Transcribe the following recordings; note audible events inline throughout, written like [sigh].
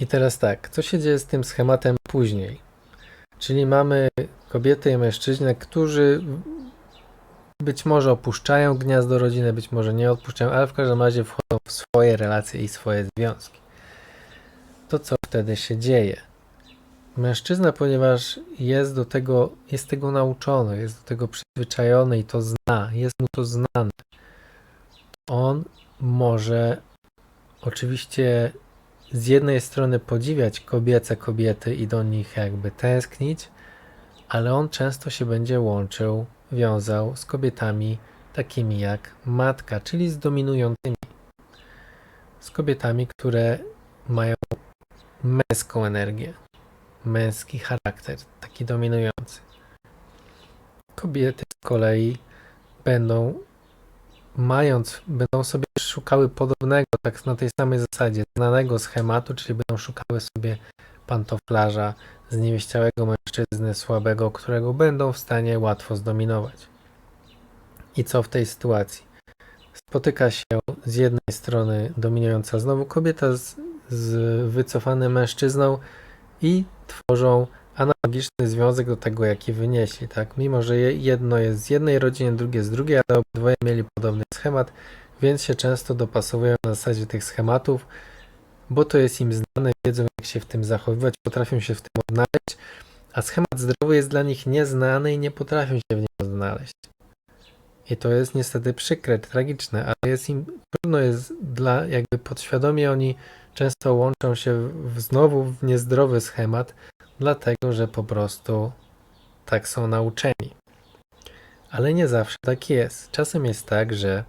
I teraz tak, co się dzieje z tym schematem później? Czyli mamy kobiety i mężczyznę, którzy być może opuszczają gniazdo rodziny, być może nie opuszczają, ale w każdym razie wchodzą w swoje relacje i swoje związki. To co wtedy się dzieje? Mężczyzna, ponieważ jest do tego, jest tego nauczony, jest do tego przyzwyczajony i to zna, jest mu to znane. On może oczywiście z jednej strony podziwiać kobiece kobiety i do nich jakby tęsknić, ale on często się będzie łączył, wiązał z kobietami takimi jak matka, czyli z dominującymi. Z kobietami, które mają męską energię, męski charakter, taki dominujący. Kobiety z kolei będą mając, będą sobie szukały podobnego, tak na tej samej zasadzie, znanego schematu, czyli będą szukały sobie pantoflarza, zniewieściałego mężczyzny słabego, którego będą w stanie łatwo zdominować. I co w tej sytuacji? Spotyka się z jednej strony dominująca znowu kobieta z, z wycofanym mężczyzną i tworzą analogiczny związek do tego, jaki wynieśli, tak? Mimo, że jedno jest z jednej rodziny, drugie z drugiej, ale obydwoje mieli podobny schemat, więc się często dopasowują na zasadzie tych schematów, bo to jest im znane, wiedzą jak się w tym zachowywać, potrafią się w tym odnaleźć, a schemat zdrowy jest dla nich nieznany i nie potrafią się w nim odnaleźć. I to jest niestety przykre, tragiczne, ale jest im trudno jest dla, jakby podświadomie oni często łączą się w, znowu w niezdrowy schemat, dlatego że po prostu tak są nauczeni. Ale nie zawsze tak jest. Czasem jest tak, że,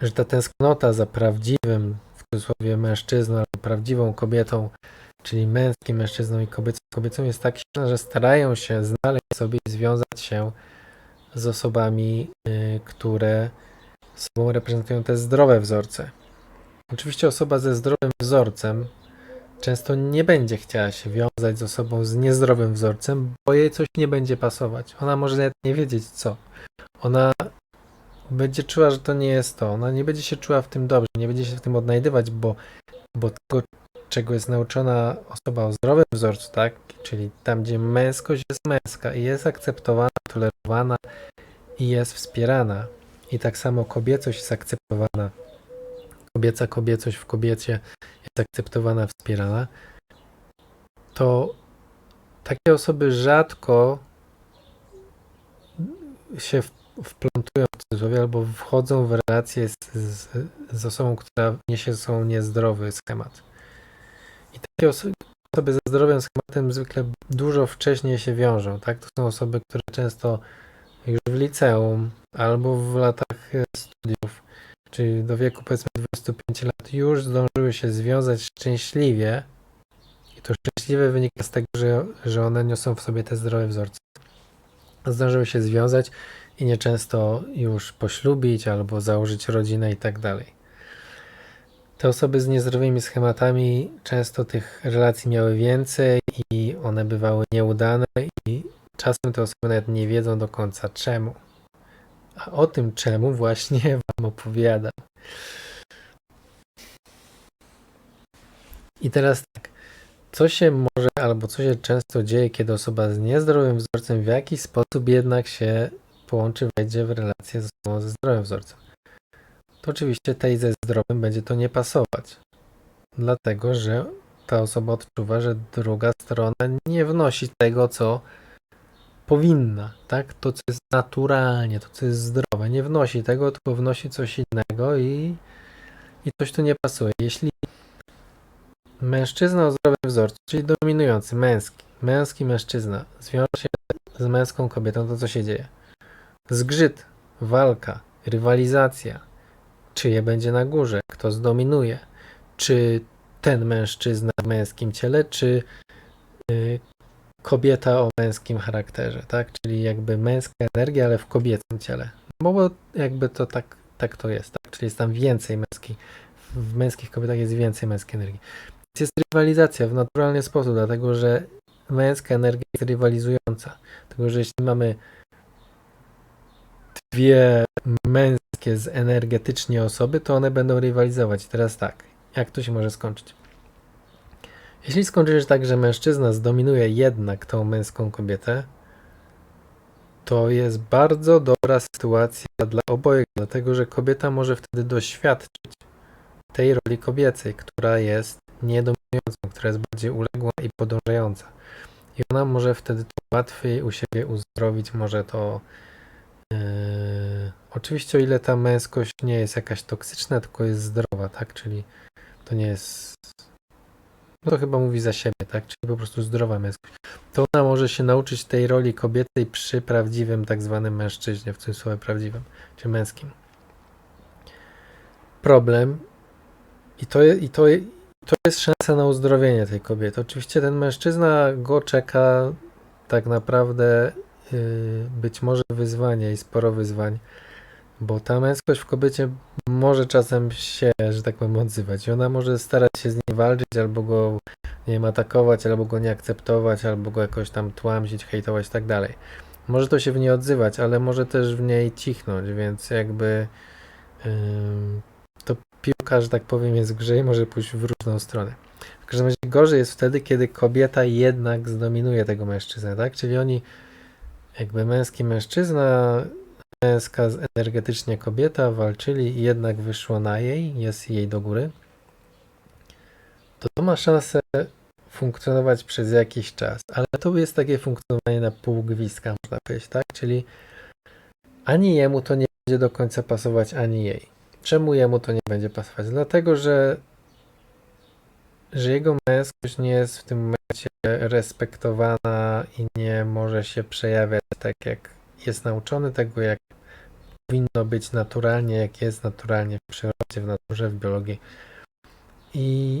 że ta tęsknota za prawdziwym, w cudzysłowie, mężczyzną albo prawdziwą kobietą, czyli męskim mężczyzną i kobiecą, kobiecą jest tak silna, że starają się znaleźć sobie i związać się z osobami, y, które sobą reprezentują te zdrowe wzorce. Oczywiście osoba ze zdrowym wzorcem często nie będzie chciała się wiązać z osobą z niezdrowym wzorcem, bo jej coś nie będzie pasować. Ona może nawet nie wiedzieć co. Ona będzie czuła, że to nie jest to. Ona nie będzie się czuła w tym dobrze, nie będzie się w tym odnajdywać, bo, bo tego, czego jest nauczona osoba o zdrowym wzorcu, tak? Czyli tam, gdzie męskość jest męska i jest akceptowana, tolerowana i jest wspierana. I tak samo kobiecość jest akceptowana. Kobieca kobiecość w kobiecie jest akceptowana, wspierana, to takie osoby rzadko się wplątują w cudzysłowie albo wchodzą w relacje z, z, z osobą, która niesie ze sobą niezdrowy schemat. I takie osoby, osoby ze zdrowym schematem zwykle dużo wcześniej się wiążą. Tak? To są osoby, które często już w liceum albo w latach studiów czyli do wieku powiedzmy 25 lat, już zdążyły się związać szczęśliwie. I to szczęśliwe wynika z tego, że, że one niosą w sobie te zdrowe wzorce. Zdążyły się związać i nieczęsto już poślubić albo założyć rodzinę i tak dalej. Te osoby z niezdrowymi schematami często tych relacji miały więcej i one bywały nieudane i czasem te osoby nawet nie wiedzą do końca czemu. A o tym czemu właśnie [laughs] Wam opowiadam. I teraz tak, co się może albo co się często dzieje, kiedy osoba z niezdrowym wzorcem w jakiś sposób jednak się połączy, wejdzie w relację ze sobą ze zdrowym wzorcem. To oczywiście tej ze zdrowym będzie to nie pasować. Dlatego, że ta osoba odczuwa, że druga strona nie wnosi tego, co powinna, tak? To, co jest naturalnie, to, co jest zdrowe, nie wnosi tego, tylko wnosi coś innego i, i coś tu nie pasuje. Jeśli mężczyzna o zdrowym wzorcu, czyli dominujący, męski, męski mężczyzna, zwiąże się z męską kobietą, to co się dzieje? Zgrzyt, walka, rywalizacja, czyje będzie na górze, kto zdominuje, czy ten mężczyzna w męskim ciele, czy y, kobieta o męskim charakterze, tak? Czyli jakby męska energia, ale w kobiecym ciele. No bo jakby to tak, tak to jest, tak? Czyli jest tam więcej męskiej. W męskich kobietach jest więcej męskiej energii. Jest rywalizacja w naturalny sposób, dlatego że męska energia jest rywalizująca. Dlatego, że jeśli mamy dwie męskie z energetycznie osoby, to one będą rywalizować. Teraz tak, Jak to się może skończyć? Jeśli skończy się tak, że mężczyzna zdominuje jednak tą męską kobietę, to jest bardzo dobra sytuacja dla obojga, dlatego że kobieta może wtedy doświadczyć tej roli kobiecej, która jest niedominującą, która jest bardziej uległa i podążająca. I ona może wtedy to łatwiej u siebie uzdrowić, może to. Yy, oczywiście, o ile ta męskość nie jest jakaś toksyczna, tylko jest zdrowa, tak? Czyli to nie jest. No to chyba mówi za siebie, tak? Czyli po prostu zdrowa męskość. To ona może się nauczyć tej roli kobietej przy prawdziwym, tak zwanym mężczyźnie, w cudzysłowie prawdziwym, czy męskim. Problem, i to, i to, to jest szansa na uzdrowienie tej kobiety. Oczywiście ten mężczyzna go czeka tak naprawdę yy, być może wyzwanie i sporo wyzwań, bo ta męskość w kobiecie może czasem się, że tak powiem, odzywać. I ona może starać się z nim walczyć, albo go, nie wiem, atakować, albo go nie akceptować, albo go jakoś tam tłamsić, hejtować i tak dalej. Może to się w niej odzywać, ale może też w niej cichnąć, więc jakby yy, to piłka, że tak powiem, jest w grze i może pójść w różną stronę. W każdym razie gorzej jest wtedy, kiedy kobieta jednak zdominuje tego mężczyznę, tak? Czyli oni, jakby męski mężczyzna, męska energetycznie kobieta walczyli i jednak wyszło na jej, jest jej do góry, to ma szansę funkcjonować przez jakiś czas, ale to jest takie funkcjonowanie na pół gwizdka, można powiedzieć, tak? Czyli ani jemu to nie będzie do końca pasować, ani jej. Czemu jemu to nie będzie pasować? Dlatego, że, że jego męskość nie jest w tym momencie respektowana i nie może się przejawiać tak, jak jest nauczony, tego jak powinno być naturalnie, jak jest naturalnie w przyrodzie, w naturze, w biologii. I,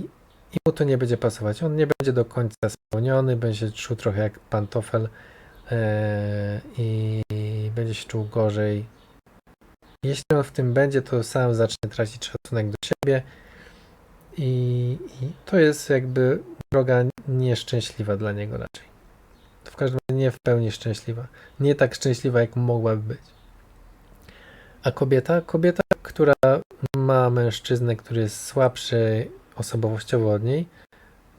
i mu to nie będzie pasować. On nie będzie do końca spełniony, będzie czuł trochę jak pantofel yy, i będzie się czuł gorzej jeśli on w tym będzie, to sam zacznie tracić szacunek do siebie i, i to jest jakby droga nieszczęśliwa dla niego raczej. W każdym razie nie w pełni szczęśliwa. Nie tak szczęśliwa, jak mogłaby być. A kobieta? Kobieta, która ma mężczyznę, który jest słabszy osobowościowo od niej,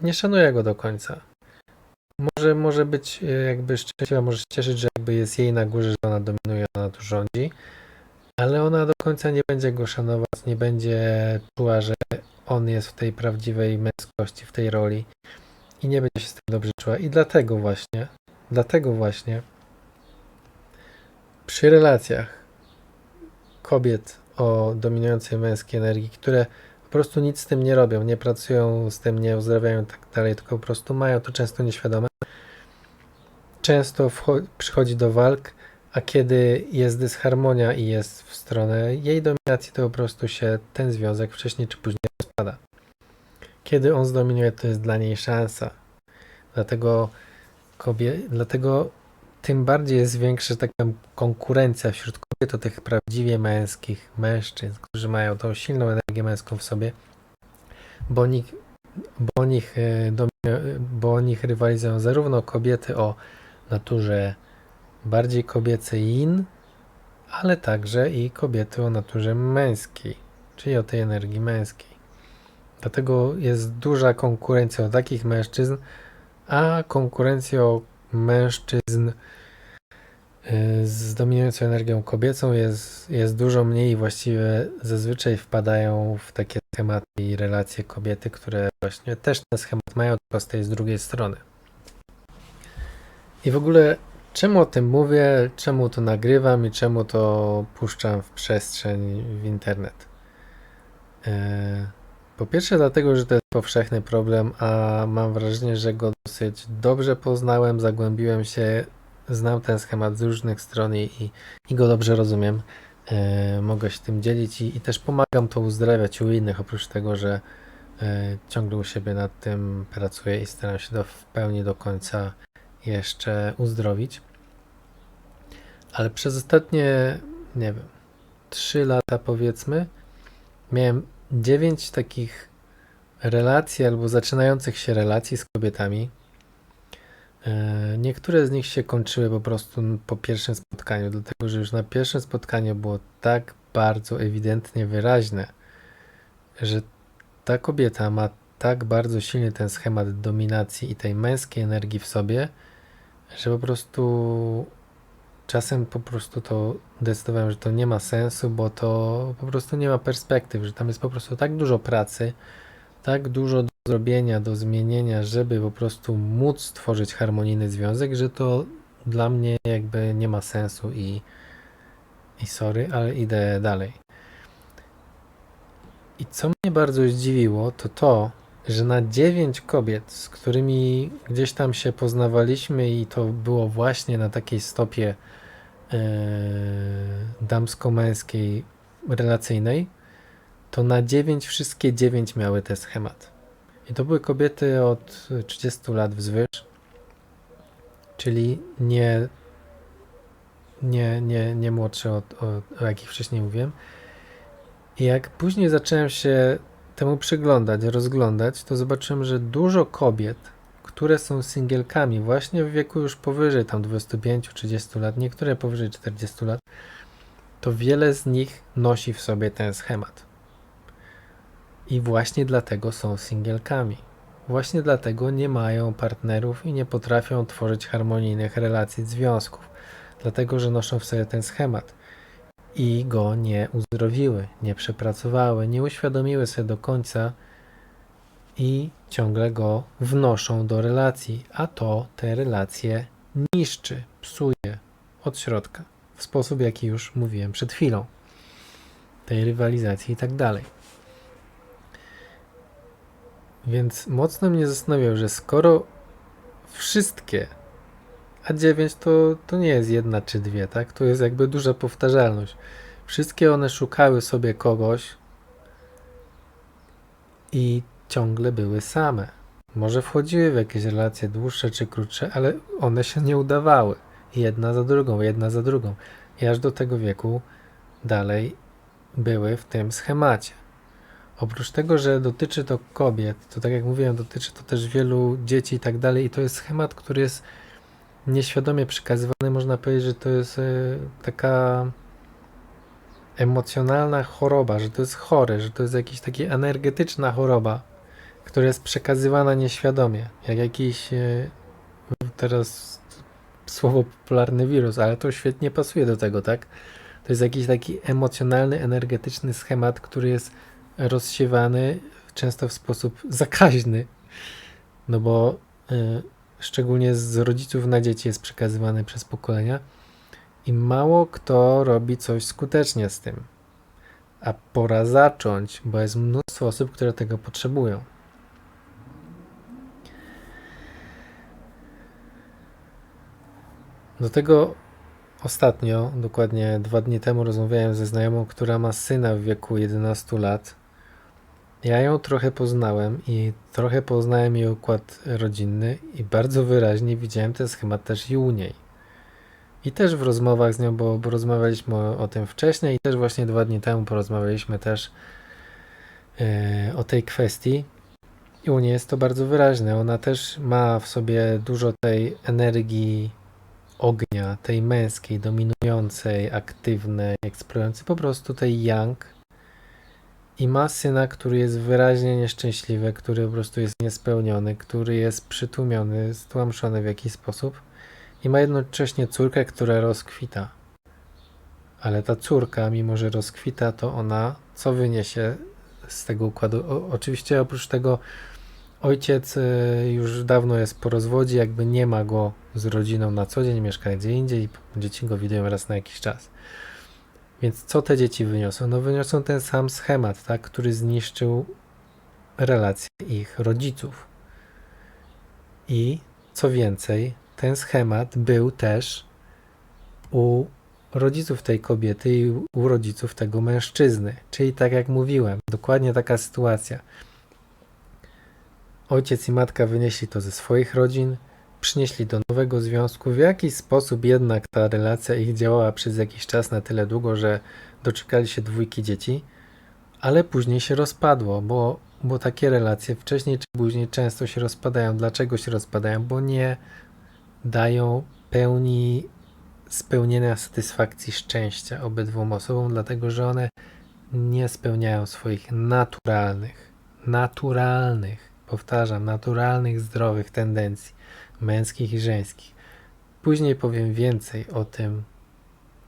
nie szanuje go do końca. Może, może być e, jakby szczęśliwa, może się cieszyć, że jakby jest jej na górze, że ona dominuje, ona tu rządzi, ale ona do końca nie będzie go szanować, nie będzie czuła, że on jest w tej prawdziwej męskości, w tej roli i nie będzie się z tym dobrze czuła. I dlatego właśnie, dlatego właśnie przy relacjach kobiet o dominującej męskiej energii, które po prostu nic z tym nie robią, nie pracują z tym, nie uzdrawiają i tak dalej, tylko po prostu mają to często nieświadome. Często przychodzi do walk a kiedy jest dysharmonia i jest w stronę jej dominacji, to po prostu się ten związek wcześniej czy później rozpada. Kiedy on zdominuje, to jest dla niej szansa. Dlatego, kobie, dlatego tym bardziej jest większa tak powiem, konkurencja wśród kobiet o tych prawdziwie męskich mężczyzn, którzy mają tą silną energię męską w sobie, bo nich, bo nich, e, bo nich rywalizują zarówno kobiety o naturze bardziej kobiecy yin, ale także i kobiety o naturze męskiej, czyli o tej energii męskiej. Dlatego jest duża konkurencja o takich mężczyzn, a konkurencja o mężczyzn y, z dominującą energią kobiecą jest, jest dużo mniej i właściwie zazwyczaj wpadają w takie schematy i relacje kobiety, które właśnie też ten schemat mają, tylko z tej z drugiej strony. I w ogóle Czemu o tym mówię, czemu to nagrywam i czemu to puszczam w przestrzeń w internet? E, po pierwsze, dlatego, że to jest powszechny problem, a mam wrażenie, że go dosyć dobrze poznałem, zagłębiłem się, znam ten schemat z różnych stron i, i go dobrze rozumiem. E, mogę się tym dzielić i, i, też pomagam to uzdrawiać u innych, oprócz tego, że e, ciągle u siebie nad tym pracuję i staram się to w pełni do końca jeszcze uzdrowić. Ale przez ostatnie, nie wiem, 3 lata powiedzmy, miałem 9 takich relacji albo zaczynających się relacji z kobietami. E, niektóre z nich się kończyły po prostu po pierwszym spotkaniu, dlatego że już na pierwszym spotkaniu było tak bardzo ewidentnie wyraźne, że ta kobieta ma tak bardzo silny ten schemat dominacji i tej męskiej energii w sobie, że po prostu czasem po prostu to decydowałem, że to nie ma sensu, bo to po prostu nie ma perspektyw, że tam jest po prostu tak dużo pracy, tak dużo do zrobienia, do zmienienia, żeby po prostu móc stworzyć harmonijny związek, że to dla mnie jakby nie ma sensu i, i sorry, ale idę dalej. I co mnie bardzo zdziwiło, to to, że na dziewięć kobiet, z którymi gdzieś tam się poznawaliśmy i to było właśnie na takiej stopie e, damsko-męskiej relacyjnej, to na dziewięć, wszystkie dziewięć miały ten schemat. I to były kobiety od 30 lat wzwyż, czyli nie, nie, nie, nie młodsze od, od, o jakich wcześniej mówiłem. I jak później zacząłem się temu przyglądać, rozglądać, to zobaczyłem, że dużo kobiet, które są singielkami właśnie w wieku już powyżej tam 25-30 lat, niektóre powyżej 40 lat, to wiele z nich nosi w sobie ten schemat. I właśnie dlatego są singielkami. Właśnie dlatego nie mają partnerów i nie potrafią tworzyć harmonijnych relacji, związków. Dlatego, że noszą w sobie ten schemat i go nie uzdrowiły, nie przepracowały, nie uświadomiły sobie do końca i ciągle go wnoszą do relacji, a to te relacje niszczy, psuje od środka, w sposób jaki już mówiłem przed chwilą, tej rywalizacji i tak dalej. Więc mocno mnie zastanawiał, że skoro wszystkie, a dziewięć to, to nie jest jedna czy dwie, tak? To jest jakby duża powtarzalność. Wszystkie one szukały sobie kogoś i ciągle były same. Może wchodziły w jakieś relacje dłuższe czy krótsze, ale one się nie udawały. Jedna za drugą, jedna za drugą. I aż do tego wieku dalej były w tym schemacie. Oprócz tego, że dotyczy to kobiet, to tak jak mówiłem, dotyczy to też wielu dzieci i tak dalej, i to jest schemat, który jest nieświadomie przekazywany. Można powiedzieć, że to jest e, taka emocjonalna choroba, że to jest chore, że to jest jakaś taka energetyczna choroba, która jest przekazywana nieświadomie, jak jakiś e, teraz słowo popularny wirus, ale to świetnie pasuje do tego, tak? To jest jakiś taki emocjonalny, energetyczny schemat, który jest rozsiewany często w sposób zakaźny, no bo y, szczególnie z rodziców na dzieci jest przekazywany przez pokolenia i mało kto robi coś skutecznie z tym. A pora zacząć, bo jest mnóstwo osób, które tego potrzebują. Do tego ostatnio, dokładnie dwa dni temu, rozmawiałem ze znajomą, która ma syna w wieku 11 lat ja ją trochę poznałem i trochę poznałem jej układ rodzinny i bardzo wyraźnie widziałem ten schemat też i u niej. I też w rozmowach z nią, bo, rozmawialiśmy o, o, tym wcześniej i też właśnie dwa dni temu porozmawialiśmy też yy, o tej kwestii. I u niej jest to bardzo wyraźne. Ona też ma w sobie dużo tej energii ognia, tej męskiej, dominującej, aktywnej, eksplorującej, po prostu tej yang, i ma syna, który jest wyraźnie nieszczęśliwy, który po prostu jest niespełniony, który jest przytłumiony, stłamszony w jakiś sposób i ma jednocześnie córkę, która rozkwita. Ale ta córka, mimo że rozkwita, to ona co wyniesie z tego układu? O, oczywiście oprócz tego ojciec y, już dawno jest po rozwodzie, jakby nie ma go z rodziną na co dzień, mieszka gdzie indziej, dzieci go widują raz na jakiś czas. Więc co te dzieci wyniosą? No wyniosą ten sam schemat, tak, który zniszczył relacje ich rodziców. I co więcej, ten schemat był też u rodziców tej kobiety i u rodziców tego mężczyzny. Czyli tak jak mówiłem, dokładnie taka sytuacja. Ojciec i matka wynieśli to ze swoich rodzin, przynieśli do nowego związku. W jakiś sposób jednak ta relacja ich działała przez jakiś czas na tyle długo, że doczekali się dwójki dzieci, ale później się rozpadło, bo, bo takie relacje wcześniej czy później często się rozpadają. Dlaczego się rozpadają? Bo nie dają pełni spełnienia satysfakcji szczęścia obydwu osobom, dlatego że one nie spełniają swoich naturalnych, naturalnych, powtarzam, naturalnych, zdrowych tendencji męskich i żeńskich. Później powiem więcej o tym,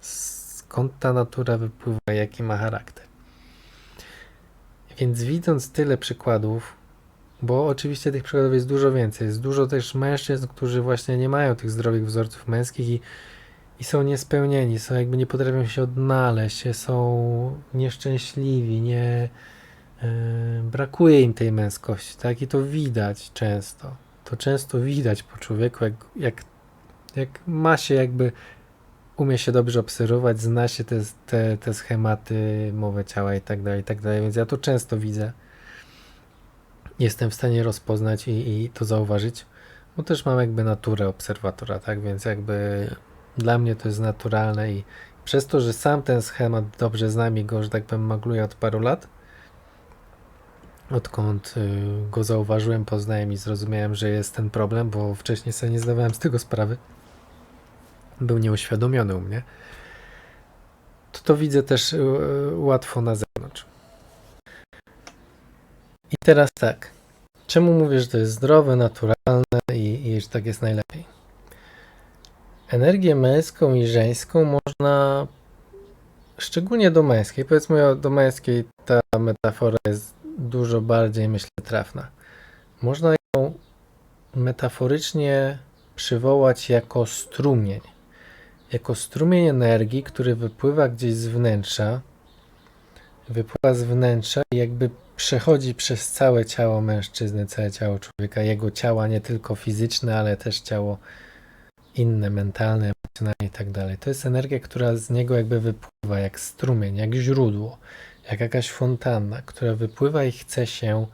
skąd ta natura wypływa, jaki ma charakter. Więc widząc tyle przykładów, bo oczywiście tych przykładów jest dużo więcej, jest dużo też mężczyzn, którzy właśnie nie mają tych zdrowych wzorców męskich i, i są niespełnieni, są jakby nie potrafią się odnaleźć, są nieszczęśliwi, nie yy, brakuje im tej męskości, tak? I to widać często. To często widać po człowieku, jak, jak, jak ma się jakby umie się dobrze obserwować, zna się te, te, te schematy, mowę ciała i tak dalej, i tak dalej, więc ja to często widzę. Jestem w stanie rozpoznać i, i to zauważyć, bo też mam jakby naturę obserwatora, tak, więc jakby dla mnie to jest naturalne i przez to, że sam ten schemat dobrze znam i go, że tak powiem, magluję od paru lat, odkąd y, go zauważyłem, poznałem i zrozumiałem, że jest ten problem, bo wcześniej sobie nie zdawałem z tego sprawy, był nieuświadomiony u mnie, to to widzę też y, łatwo na zewnątrz. I teraz tak. Czemu mówię, że to jest zdrowe, naturalne i, i że tak jest najlepiej? Energię męską i żeńską można, szczególnie do męskiej, powiedzmy do męskiej ta metafora jest dużo bardziej, myślę, trafna. Można ją metaforycznie przywołać jako strumień jako strumień energii, który wypływa gdzieś z wnętrza, wypływa z wnętrza i jakby przechodzi przez całe ciało mężczyzny, całe ciało człowieka, jego ciała nie tylko fizyczne, ale też ciało inne, mentalne, emocjonalne i tak dalej. To jest energia, która z niego jakby wypływa, jak strumień, jak źródło, jak jakaś fontanna, która wypływa i chce się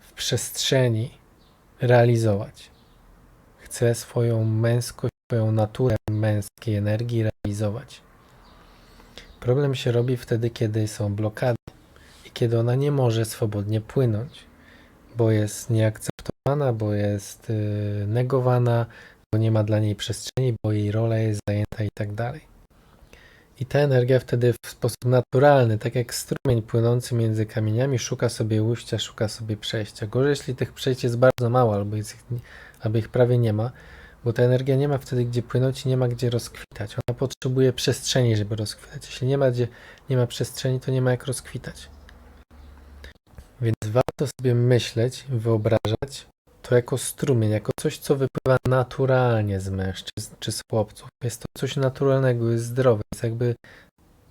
w przestrzeni realizować. Chce swoją męskość swoją naturę męskiej energii realizować. Problem się robi wtedy, kiedy są blokady i kiedy ona nie może swobodnie płynąć, bo jest nieakceptowana, bo jest yy, negowana, bo nie ma dla niej przestrzeni, bo jej rola jest zajęta i tak dalej. I ta energia wtedy w sposób naturalny, tak jak strumień płynący między kamieniami, szuka sobie ujścia, szuka sobie przejścia. Gorzej, jeśli tych przejść jest bardzo mało, albo, jest ich, albo ich prawie nie ma, bo ta energia nie ma wtedy gdzie płynąć i nie ma gdzie rozkwitać. Ona potrzebuje przestrzeni, żeby rozkwitać. Jeśli nie ma gdzie, nie ma przestrzeni, to nie ma jak rozkwitać. Więc warto sobie myśleć, wyobrażać jako strumień, jako coś, co wypływa naturalnie z mężczyzn czy z chłopców. Jest to coś naturalnego, jest zdrowe, jest jakby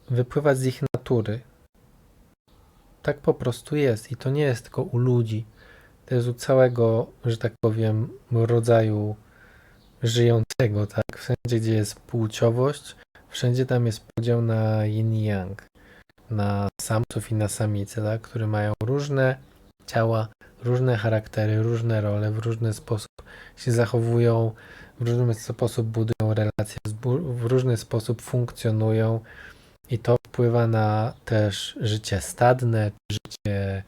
wypływać z ich natury. Tak po prostu jest i to nie jest tylko u ludzi. To jest u całego, że tak powiem, rodzaju żyjącego, tak? Wszędzie, gdzie jest płciowość, wszędzie tam jest podział na yin yang, na samców i na samice, tak? Które mają różne ciała, różne charaktery, różne role, w różny sposób się zachowują, w różny sposób budują relacje, w różny sposób funkcjonują i to wpływa na też życie stadne, życie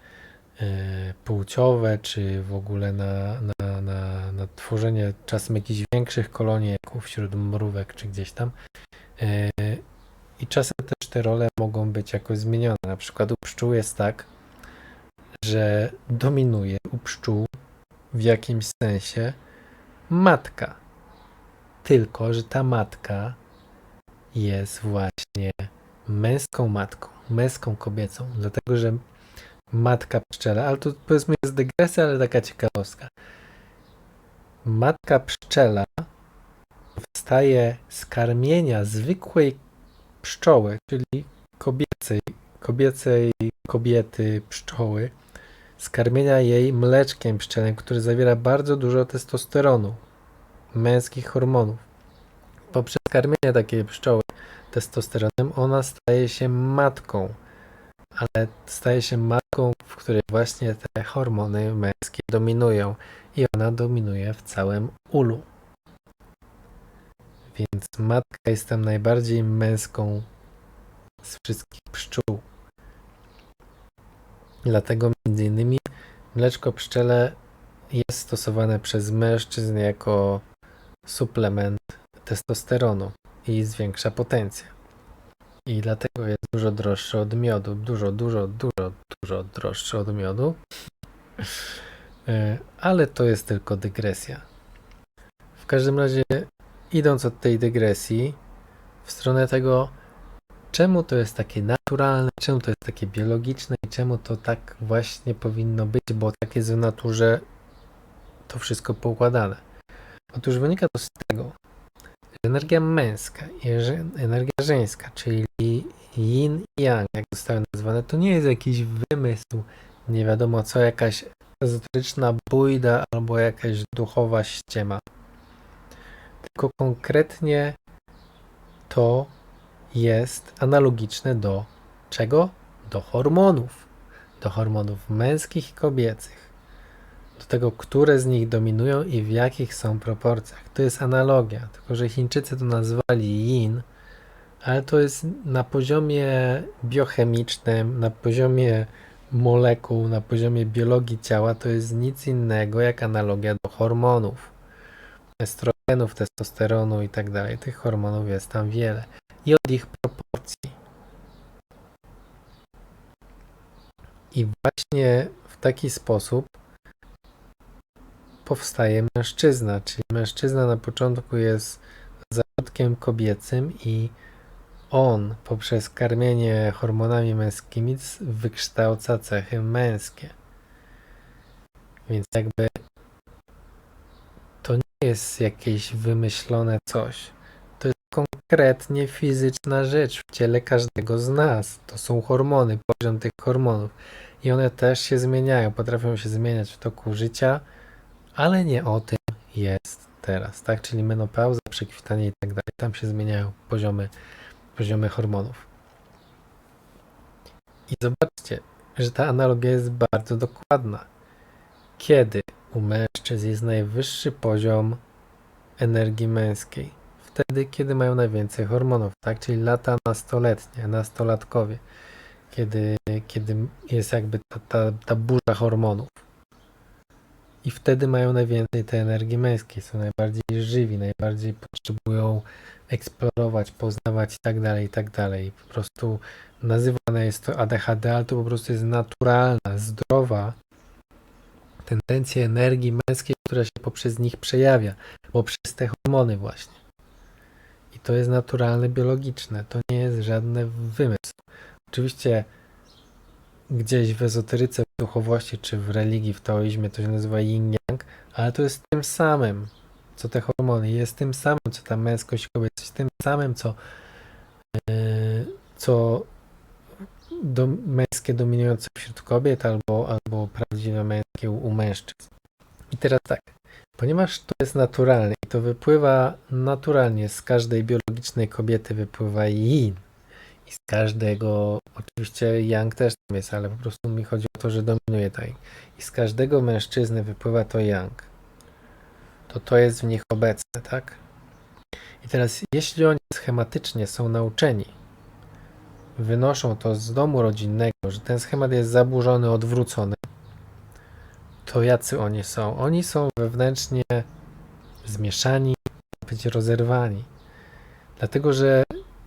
E, płciowe, czy w ogóle na, na, na, na tworzenie czasem jakichś większych kolonii, jak wśród mrówek, czy gdzieś tam. E, I czasem też te role mogą być jakoś zmienione. Na przykład u pszczół jest tak, że dominuje u pszczół w jakimś sensie matka. Tylko, że ta matka jest właśnie męską matką, męską kobiecą, dlatego że matka pszczela, ale to powiedzmy jest dygresja, ale taka ciekawostka. Matka pszczela wstaje z karmienia zwykłej pszczoły, czyli kobiecej, kobiecej kobiety pszczoły, z karmienia jej mleczkiem pszczelnym, który zawiera bardzo dużo testosteronu, męskich hormonów. Poprzez karmienie takiej pszczoły testosteronem ona staje się matką ale staje się matką, w której właśnie te hormony męskie dominują i ona dominuje w całym ulu. Więc matka jest tam najbardziej męską z wszystkich pszczół. Dlatego między innymi mleczko pszczele jest stosowane przez mężczyzn jako suplement testosteronu i zwiększa potencję. i dlatego jest dużo droższy od miodu. Dużo, dużo, dużo, dużo droższy od miodu. E, Ale to jest tylko dygresja. W każdym razie, idąc od tej dygresji w stronę tego, czemu to jest takie naturalne, czemu to jest takie biologiczne i czemu to tak właśnie powinno być, bo tak jest w naturze to wszystko poukładane. Otóż wynika to z tego, że energia męska i energia żeńska, czyli yin i yang, jak zostały nazwane, to nie jest jakiś wymysł, nie wiadomo co, jakaś ezoteryczna bójda albo jakaś duchowa ściema. Tylko konkretnie to jest analogiczne do czego? Do hormonów. Do hormonów męskich i kobiecych. Do tego, które z nich dominują i w jakich są proporcjach. To jest analogia, tylko że Chińczycy to nazwali yin, ale to jest na poziomie biochemicznym, na poziomie molekuł, na poziomie biologii ciała, to jest nic innego jak analogia do hormonów. Estrogenów, testosteronu i tak dalej. Tych hormonów jest tam wiele. I od ich proporcji. I właśnie w taki sposób powstaje mężczyzna, czyli mężczyzna na początku jest zarodkiem kobiecym i on poprzez karmienie hormonami męskimi wykształca cechy męskie. Więc jakby to nie jest jakieś wymyślone coś. Konkretnie fizyczna rzecz w ciele każdego z nas. To są hormony, poziom tych hormonów. I one też się zmieniają, potrafią się zmieniać w toku życia, ale nie o tym jest teraz, tak? Czyli menopauza, przekwitanie i tak dalej. Tam się zmieniają poziomy, poziomy hormonów. I zobaczcie, że ta analogia jest bardzo dokładna. Kiedy u mężczyzn jest najwyższy poziom energii męskiej? Wtedy, kiedy mają najwięcej hormonów, tak? Czyli lata nastoletnie, nastolatkowie. Kiedy, kiedy jest jakby ta, ta, ta burza hormonów. I wtedy mają najwięcej tej energii męskiej, są najbardziej żywi, najbardziej potrzebują eksplorować, poznawać i tak dalej, i tak dalej. Po prostu nazywane jest to ADHD, ale to po prostu jest naturalna, zdrowa tendencja energii męskiej, która się poprzez nich przejawia, poprzez te hormony właśnie. To jest naturalne, biologiczne, to nie jest żadny wymysł. Oczywiście gdzieś w ezoteryce, w duchowości, czy w religii, w taoizmie to się nazywa yin-yang, ale to jest tym samym, co te hormony, jest tym samym, co ta męskość kobieta, jest tym samym, co, yy, co do, męskie dominujące wśród kobiet, albo, albo prawdziwe męskie u, u mężczyzn. I teraz tak, ponieważ to jest naturalne i to wypływa naturalnie, z każdej biologicznej kobiety wypływa yin, i z każdego, oczywiście yang też tam jest, ale po prostu mi chodzi o to, że dominuje ta yin. I z każdego mężczyzny wypływa to yang. To to jest w nich obecne, tak? I teraz, jeśli oni schematycznie są nauczeni, wynoszą to z domu rodzinnego, że ten schemat jest zaburzony, odwrócony, to jacy oni są? Oni są wewnętrznie zmieszani, być rozerwani. Dlatego, że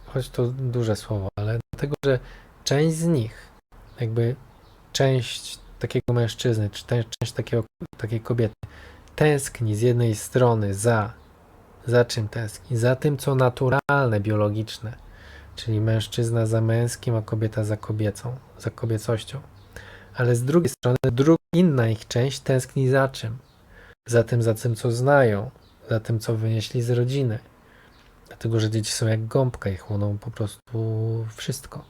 choć to duże słowo, ale dlatego, że część z nich, jakby część takiego mężczyzny, czy część takiego, takiej kobiety, tęskni z jednej strony za, za czym tęskni? Za tym, co naturalne, biologiczne, czyli mężczyzna za męskim, a kobieta za kobiecą, za kobiecością. Ale z drugiej strony, dru- inna ich część tęskni za czym? Za tym, za tym, co znają, za tym, co wynieśli z rodziny. Dlatego, że dzieci są jak gąbka i chłoną po prostu wszystko.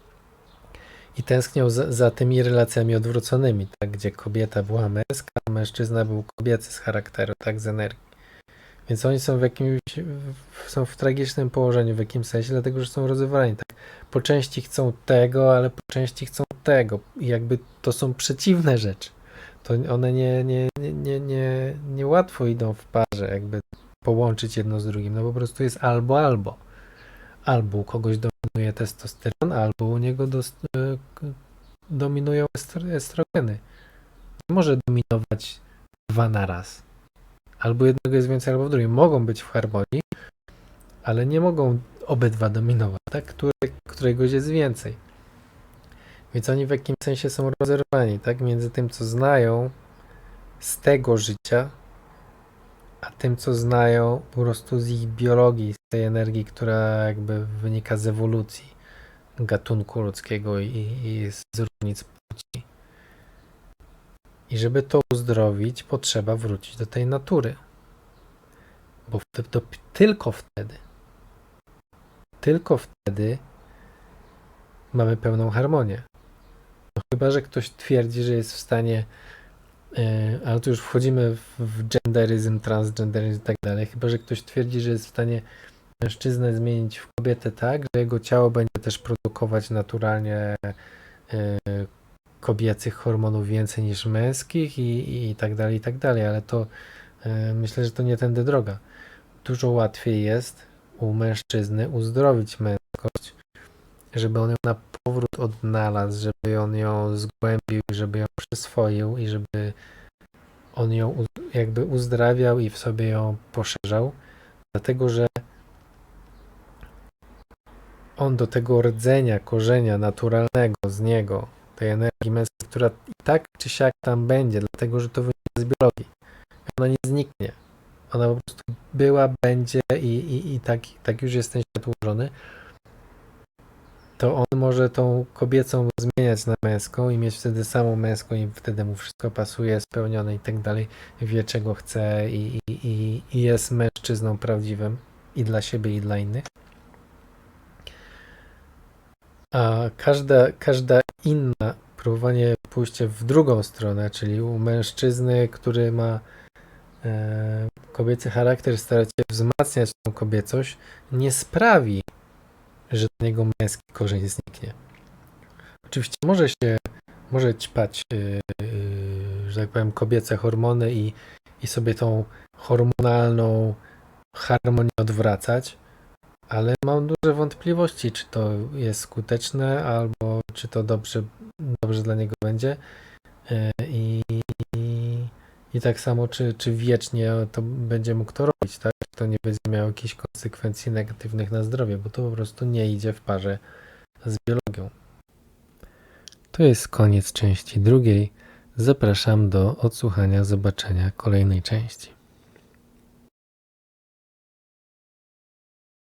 I tęsknią za, za tymi relacjami odwróconymi, tak, gdzie kobieta była męska, a mężczyzna był kobiecy z charakteru, tak, z energii. Więc oni są w jakimś, są w tragicznym położeniu w jakimś sensie, dlatego, że są rozrywani, tak. Po części chcą tego, ale po części chcą tego. I jakby to są przeciwne rzeczy. To one nie, nie, nie, nie, nie, nie łatwo idą w parze, jakby połączyć jedno z drugim. No po prostu jest albo, albo. Albo u kogoś dominuje testosteron, albo u niego dos- e, dominują estro- estrogeny. Nie może dominować dwa na raz. Albo jednego jest więcej, albo w drugim. Mogą być w harmonii, ale nie mogą obydwa dominować, tak? Który, któregoś jest więcej. Więc oni w jakimś sensie są rozerwani, tak? Między tym, co znają z tego życia, a tym, co znają po prostu z ich biologii, z tej energii, która jakby wynika z ewolucji gatunku ludzkiego i, i z różnic płci. I żeby to uzdrowić, potrzeba wrócić do tej natury. Bo to, tylko wtedy, tylko wtedy mamy pełną harmonię. Chyba, że ktoś twierdzi, że jest w stanie, yy, ale tu już wchodzimy w, genderyzm, transgenderyzm i tak dalej, chyba, że ktoś twierdzi, że jest w stanie mężczyznę zmienić w kobietę tak, że jego ciało będzie też produkować naturalnie yy, kobiecych hormonów więcej niż męskich i, i tak dalej, i tak dalej, ale to yy, myślę, że to nie tędy droga. Dużo łatwiej jest u mężczyzny uzdrowić męskość, żeby on ją na powrót odnalazł, żeby on ją zgłębił, żeby ją przyswoił i żeby on ją jakby uzdrawiał i w sobie ją poszerzał, dlatego że on do tego rdzenia, korzenia naturalnego z niego, tej energii męskiej, która i tak czy siak tam będzie, dlatego że to wynika z biologii. Ona nie zniknie. Ona po prostu była, będzie i, i, i tak, tak już jest ten świat ułożony. To on może tą kobiecą zmieniać na męską i mieć wtedy samą męską i wtedy mu wszystko pasuje, spełnione i tak dalej. Wie czego chce i, i, i, jest mężczyzną prawdziwym i dla siebie i dla innych. A każda, każda inna próbowanie pójścia w drugą stronę, czyli u mężczyzny, który ma e, kobiecy charakter, starać się wzmacniać tą kobiecość, nie sprawi, że do niego męski korzeń zniknie. Oczywiście może się, może ćpać, yy, yy, że tak powiem, kobiece hormony i, i sobie tą hormonalną harmonię odwracać, ale mam duże wątpliwości, czy to jest skuteczne, albo czy to dobrze, dobrze dla niego będzie. Yy, i, I tak samo, czy, czy wiecznie to będzie mógł to robić, tak? To nie będzie miało jakichś konsekwencji negatywnych na zdrowie, bo to po prostu nie idzie w parze z biologią. To jest koniec części drugiej. Zapraszam do odsłuchania, zobaczenia kolejnej części.